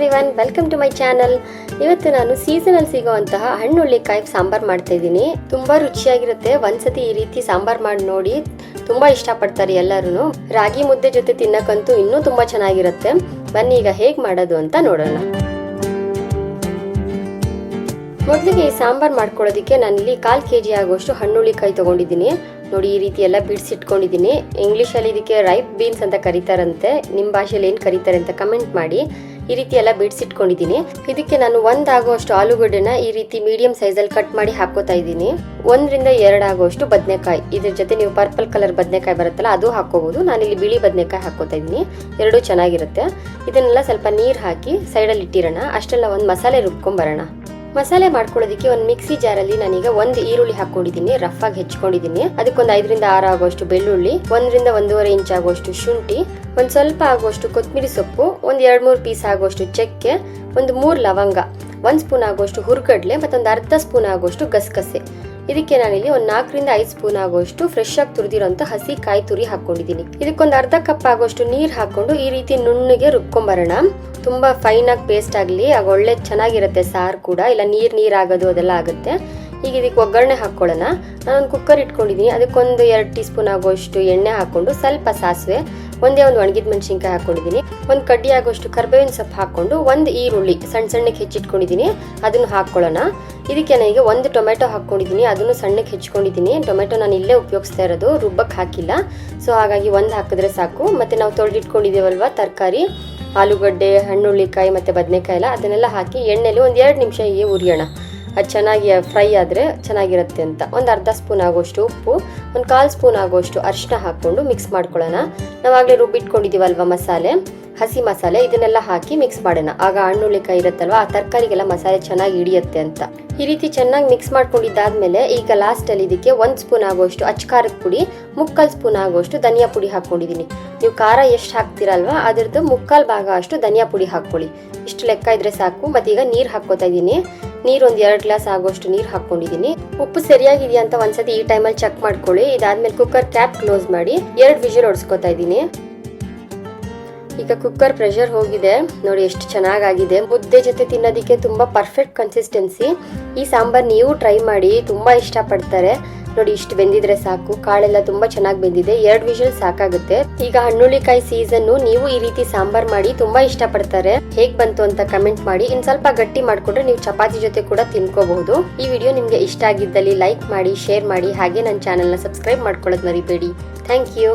Everyone, welcome to my channel. ಇವತ್ತು ನಾನು seasonal ಸಿಗೋವಂತಹ ಹಣ್ಣುಳ್ಳಿಕಾಯಿ sambar ಮಾಡ್ತಾ ಇದ್ದೀನಿ. ತುಂಬಾ ರುಚಿಯಾಗಿರುತ್ತೆ. ಒಂದ್ಸತಿ ಈ ರೀತಿ ಸಾಂಬಾರ್ ಮಾಡಿ ನೋಡಿ ತುಂಬಾ ಇಷ್ಟಪಡ್ತಾರೆ ಎಲ್ಲರೂ ರಾಗಿ ಮುದ್ದೆ ಜೊತೆ ತಿನ್ನಕ್ಕಂತೂ ಇನ್ನೂ ತುಂಬಾ ಚೆನ್ನಾಗಿರುತ್ತೆ. ಬನ್ನಿ ಈಗ ಹೇಗ್ ಮಾಡೋದು ಅಂತ ನೋಡೋಣ. ಮೊದಲಿಗೆ ಈ ಸಾಂಬಾರ್ ಮಾಡ್ಕೊಳ್ಳೋದಕ್ಕೆ ನಾನಿಲ್ಲಿ ಕಾಲ್ ಕೆ ಜಿ ಆಗುವಷ್ಟು ಹಣ್ಣುಳ್ಳಿಕಾಯಿ ತಗೊಂಡಿದ್ದೀನಿ. ನೋಡಿ, ಈ ರೀತಿ ಎಲ್ಲ ಬಿಡಿಸಿಟ್ಕೊಂಡಿದ್ದೀನಿ. ಇಂಗ್ಲೀಷಲ್ಲಿ ಇದಕ್ಕೆ ರೈಪ್ ಬೀನ್ಸ್ ಅಂತ ಕರೀತಾರಂತೆ. ನಿಮ್ಮ ಭಾಷೆಯಲ್ಲಿ ಏನು ಕರೀತಾರೆ ಅಂತ ಕಮೆಂಟ್ ಮಾಡಿ. ಈ ರೀತಿ ಎಲ್ಲ ಬಿಡಿಸಿಟ್ಕೊಂಡಿದ್ದೀನಿ. ಇದಕ್ಕೆ ನಾನು ಒಂದಾಗುವಷ್ಟು ಆಲೂಗಡ್ಡೆನ ಈ ರೀತಿ ಮೀಡಿಯಂ ಸೈಜಲ್ಲಿ ಕಟ್ ಮಾಡಿ ಹಾಕೋತಾ ಇದ್ದೀನಿ. ಒಂದರಿಂದ ಎರಡು ಆಗುವಷ್ಟು ಬದನೆಕಾಯಿ. ಇದ್ರ ಜೊತೆ ನೀವು ಪರ್ಪಲ್ ಕಲರ್ ಬದನೆಕಾಯಿ ಬರುತ್ತಲ್ಲ, ಅದು ಹಾಕೋಬಹುದು ಇಲ್ಲಿ ಬಿಳಿ ಬದನೆಕಾಯಿ ಹಾಕೋತಾ ಇದ್ದೀನಿ. ಎರಡೂ ಚೆನ್ನಾಗಿರುತ್ತೆ. ಇದನ್ನೆಲ್ಲ ಸ್ವಲ್ಪ ನೀರು ಹಾಕಿ ಸೈಡಲ್ಲಿ ಇಟ್ಟಿರೋಣ. ಅಷ್ಟೆಲ್ಲ ಒಂದು ಮಸಾಲೆ ರುಬ್ಕೊಂಬರೋಣ ಮಸಾಲೆ ಮಾಡ್ಕೊಳ್ಳೋದಕ್ಕೆ ಒಂದು ಮಿಕ್ಸಿ ಜಾರಲ್ಲಿ ನಾನೀಗ ಒಂದು ಈರುಳ್ಳಿ ಹಾಕೊಂಡಿದ್ದೀನಿ ರಫ್ ಆಗಿ ಹೆಚ್ಕೊಂಡಿದ್ದೀನಿ. ಅದಕ್ಕೊಂದು ಐದರಿಂದ ಆರು ಆಗುವಷ್ಟು ಬೆಳ್ಳುಳ್ಳಿ, ಒಂದರಿಂದ ಒಂದೂವರೆ ಇಂಚ್ ಆಗುವಷ್ಟು ಶುಂಠಿ, ಒಂದು ಸ್ವಲ್ಪ ಆಗುವಷ್ಟು ಕೊತ್ತಂಬರಿ ಸೊಪ್ಪು, ಒಂದು ಎರಡು ಮೂರು ಪೀಸ್ ಆಗುವಷ್ಟು ಚಕ್ಕೆ, ಒಂದು ಮೂರು ಲವಂಗ, ಒಂದು ಸ್ಪೂನ್ ಆಗುವಷ್ಟು ಹುರ್ಗಡ್ಲೆ ಮತ್ತೊಂದು ಅರ್ಧ ಸ್ಪೂನ್ ಆಗುವಷ್ಟು ಗಸಗಸೆ. ಇದಕ್ಕೆ ನಾನಿಲ್ಲಿ ಒಂದು ನಾಲ್ಕರಿಂದ ಐದು ಸ್ಪೂನ್ ಆಗುವಷ್ಟು ಫ್ರೆಶ್ ಆಗಿ ತುರಿದಿರೋಂಥ ಹಸಿ ಕಾಯಿ ತುರಿ ಹಾಕೊಂಡಿದ್ದೀನಿ ಇದಕ್ಕೊಂದು ಅರ್ಧ ಕಪ್ ಆಗುವಷ್ಟು ನೀರು ಹಾಕೊಂಡು ಈ ರೀತಿ ನುಣ್ಣಗೆ ರುಬ್ಕೊಂಬರೋಣ. ತುಂಬಾ ಫೈನ್ ಆಗಿ ಪೇಸ್ಟ್ ಆಗಲಿ, ಆಗ ಒಳ್ಳೆ ಚೆನ್ನಾಗಿರುತ್ತೆ ಸಾರು ಕೂಡ. ಇಲ್ಲ, ನೀರ್ ನೀರ್ ಆಗೋದು ಅದೆಲ್ಲ ಆಗುತ್ತೆ. ಈಗ ಇದಕ್ಕೆ ಒಗ್ಗರಣೆ ಹಾಕೊಳ್ಳೋಣ ನಾನೊಂದು ಕುಕ್ಕರ್ ಇಟ್ಕೊಂಡಿದ್ದೀನಿ. ಅದಕ್ಕೊಂದು ಎರಡು ಟೀ ಸ್ಪೂನ್ ಆಗುವಷ್ಟು ಎಣ್ಣೆ ಹಾಕೊಂಡು ಸ್ವಲ್ಪ ಸಾಸಿವೆ. ಒಂದೇ ಒಂದು ಒಣಗಿದ ಮೆಣಸಿನ್ಕಾಯಿ ಹಾಕೊಂಡಿದ್ದೀನಿ ಒಂದು ಕಡ್ಡಿ ಆಗೋಷ್ಟು ಕರ್ಬೇವಿನ ಸೊಪ್ಪು ಹಾಕೊಂಡು ಒಂದು ಈರುಳ್ಳಿ ಸಣ್ಣ ಸಣ್ಣಕ್ಕೆ ಹೆಚ್ಚಿಟ್ಕೊಂಡಿದ್ದೀನಿ. ಅದನ್ನು ಹಾಕೊಳ್ಳೋಣ ಇದಕ್ಕೆ ನನಗೆ ಒಂದು ಟೊಮೆಟೊ ಹಾಕೊಂಡಿದ್ದೀನಿ ಅದನ್ನು ಸಣ್ಣಕ್ಕೆ ಹೆಚ್ಕೊಂಡಿದ್ದೀನಿ ಟೊಮೆಟೊ ನಾನು ಇಲ್ಲೇ ಉಪಯೋಗಿಸ್ತಾ ಇರೋದು. ರುಬ್ಬಕ್ಕೆ ಹಾಕಿಲ್ಲ. ಸೊ, ಹಾಗಾಗಿ ಒಂದು ಹಾಕಿದ್ರೆ ಸಾಕು. ಮತ್ತೆ ನಾವು ತೊಳೆದಿಟ್ಕೊಂಡಿದ್ದೀವಲ್ವ ತರಕಾರಿ? ಆಲೂಗಡ್ಡೆ, ಹಣ್ಣುಳ್ಳಿಕಾಯಿ ಮತ್ತು ಬದನೆಕಾಯಿ ಎಲ್ಲ, ಅದನ್ನೆಲ್ಲ ಹಾಕಿ ಎಣ್ಣೆಲಿ ಒಂದು ಎರಡು ನಿಮಿಷ ಹೀಗೆ ಉರಿಯೋಣ ಅದು ಚೆನ್ನಾಗಿ ಫ್ರೈ ಆದರೆ ಚೆನ್ನಾಗಿರುತ್ತೆ ಅಂತ. ಒಂದು ಅರ್ಧ ಸ್ಪೂನ್ ಆಗೋಷ್ಟು ಉಪ್ಪು, ಒಂದು ಕಾಲು ಸ್ಪೂನ್ ಆಗೋಷ್ಟು ಅರಿಶಿನ ಹಾಕ್ಕೊಂಡು ಮಿಕ್ಸ್ ಮಾಡ್ಕೊಳ್ಳೋಣ. ನಾವಾಗಲೇ ರುಬ್ಬಿಟ್ಕೊಂಡಿದ್ದೀವಲ್ವ ಮಸಾಲೆ? ಹಸಿ ಮಸಾಲೆ, ಇದನ್ನೆಲ್ಲ ಹಾಕಿ ಮಿಕ್ಸ್ ಮಾಡೋಣ. ಆಗ ಹಣ್ಣುಳ್ಳಿಕಾಯಿ ಇರುತ್ತಲ್ವ, ಆ ತರಕಾರಿಗೆಲ್ಲ ಮಸಾಲೆ ಚೆನ್ನಾಗಿ ಹಿಡಿಯುತ್ತೆ ಅಂತ. ಈ ರೀತಿ ಚೆನ್ನಾಗಿ ಮಿಕ್ಸ್ ಮಾಡ್ಕೊಂಡಿದ್ದಾದ್ಮೇಲೆ ಈಗ ಲಾಸ್ಟಲ್ಲಿ ಇದಕ್ಕೆ ಒಂದು ಸ್ಪೂನ್ ಆಗೋಷ್ಟು ಅಚ್ಕಾರದ ಪುಡಿ, ಮುಕ್ಕಾಲು ಸ್ಪೂನ್ ಆಗೋಷ್ಟು ಧನಿಯಾ ಪುಡಿ ಹಾಕ್ಕೊಂಡಿದ್ದೀನಿ ನೀವು ಖಾರ ಎಷ್ಟು ಹಾಕ್ತಿರಲ್ವಾ, ಅದರದ್ದು ಮುಕ್ಕಾಲು ಭಾಗ ಅಷ್ಟು ಧನಿಯಾ ಪುಡಿ ಹಾಕ್ಕೊಳ್ಳಿ. ಇಷ್ಟು ಲೆಕ್ಕ ಇದ್ರೆ ಸಾಕು, ಮತ್ತೀಗ ನೀರು ಹಾಕ್ಕೋತಾ ಇದ್ದೀನಿ ನೀರು ಒಂದ್ ಎರಡ್ ಗ್ಲಾಸ್ ಆಗೋಷ್ಟು ನೀರು ಹಾಕೊಂಡಿದೀನಿ ಉಪ್ಪು ಸರಿಯಾಗಿದೆಯಾ ಅಂತ ಒಂದ್ಸತಿ ಈ ಟೈಮಲ್ಲಿ ಚೆಕ್ ಮಾಡ್ಕೊಳ್ಳಿ. ಇದಾದ್ಮೇಲೆ ಕುಕ್ಕರ್ ಕ್ಯಾಪ್ ಕ್ಲೋಸ್ ಮಾಡಿ ಎರಡು ವಿಜಿಲ್ ಹೊಡ್ಸ್ಕೊತಾ ಇದೀನಿ. ಈಗ ಕುಕ್ಕರ್ ಪ್ರೆಷರ್ ಹೋಗಿದೆ. ನೋಡಿ ಎಷ್ಟು ಚೆನ್ನಾಗಾಗಿದೆ. ಮುದ್ದೆ ಜೊತೆ ತಿನ್ನೋದಕ್ಕೆ ತುಂಬಾ ಪರ್ಫೆಕ್ಟ್ ಕನ್ಸಿಸ್ಟೆನ್ಸಿ ಈ ಸಾಂಬಾರ್ ನೀವು ಟ್ರೈ ಮಾಡಿ, ತುಂಬಾ ಇಷ್ಟಪಡ್ತಾರೆ. ನೋಡಿ, ಇಷ್ಟು ಬೆಂದಿದ್ರೆ ಸಾಕು. ಕಾಳೆಲ್ಲ ತುಂಬಾ ಚೆನ್ನಾಗಿ ಬೆಂದಿದೆ. ಎರಡು ವಿಷಲ್ ಸಾಕಾಗುತ್ತೆ. ಈಗ ಹಣ್ಣುಳ್ಳಿಕಾಯಿ ಸೀಸನ್ ನೀವು ಈ ರೀತಿ ಸಾಂಬಾರ್ ಮಾಡಿ ತುಂಬಾ ಇಷ್ಟಪಡ್ತಾರೆ. ಹೇಗ್ ಬಂತು ಅಂತ ಕಮೆಂಟ್ ಮಾಡಿ. ಇನ್ ಸ್ವಲ್ಪ ಗಟ್ಟಿ ಮಾಡ್ಕೊಂಡ್ರೆ ನೀವು ಚಪಾತಿ ಜೊತೆ ಕೂಡ ತಿನ್ಕೋಬಹುದು. ಈ ವಿಡಿಯೋ ನಿಮ್ಗೆ ಇಷ್ಟ ಆಗಿದ್ದಲ್ಲಿ ಲೈಕ್ ಮಾಡಿ, ಶೇರ್ ಮಾಡಿ. ಹಾಗೆ ನನ್ನ ಚಾನೆಲ್ನ ಸಬ್ಸ್ಕ್ರೈಬ್ ಮಾಡ್ಕೊಳ್ಳೋದು ಮರಿಬೇಡಿ. Thank you.